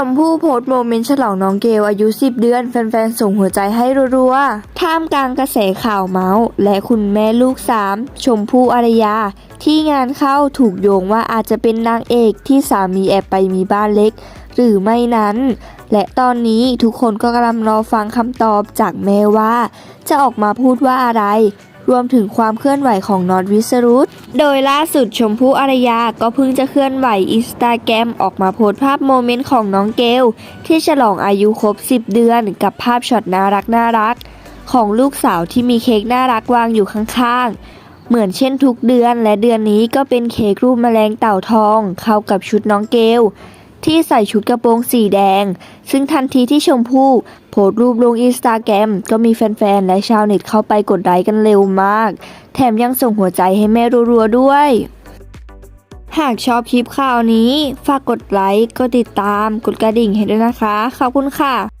ชมพู่โพสต์โมเมนต์ฉลองน้องเกลอายุ 10 เดือน แฟนๆ ส่งหัวใจให้รัวๆ ท่ามกลางกระแสข่าวเมาส์ และคุณแม่ลูกสามชมพู่อารยา ที่งานเข้าถูกโยงว่าอาจจะเป็นนางเอกที่สามีแอบไปมีบ้านเล็ก หรือไม่นั้น และตอนนี้ทุกคนก็กำลังรอฟังคำตอบจากแม่ว่า จะออกมาพูดว่าอะไร รวมถึงความเคลื่อนไหวของนอตวิสรุตโดยล่าสุดชมพู่อารยาก็เพิ่งจะเคลื่อนไหวอินสตาแกรมออกมาโพสต์ภาพโมเมนต์ของน้องเกลที่ฉลองอายุครบ 10 เดือนกับภาพช็อตน่ารักน่ารักของลูกสาวที่มีเค้กน่ารักวางอยู่ข้างๆ เหมือนเช่นทุกเดือนและเดือนนี้ก็เป็นเค้กรูปแมลงเต่าทอง เข้ากับชุดน้องเกล ที่ใส่ชุดกระโปรงสีแดง ซึ่งทันทีที่ชมพู่โพสรูปลงอินสตาแกรมก็มีแฟนๆ และชาวเน็ตเข้าไปกดไลค์กันเร็วมาก แถมยังส่งหัวใจให้แม่รัวๆด้วย หากชอบคลิปข่าวนี้ ฝากกดไลค์ กดติดตาม กดกระดิ่งให้ด้วยนะคะ ขอบคุณค่ะ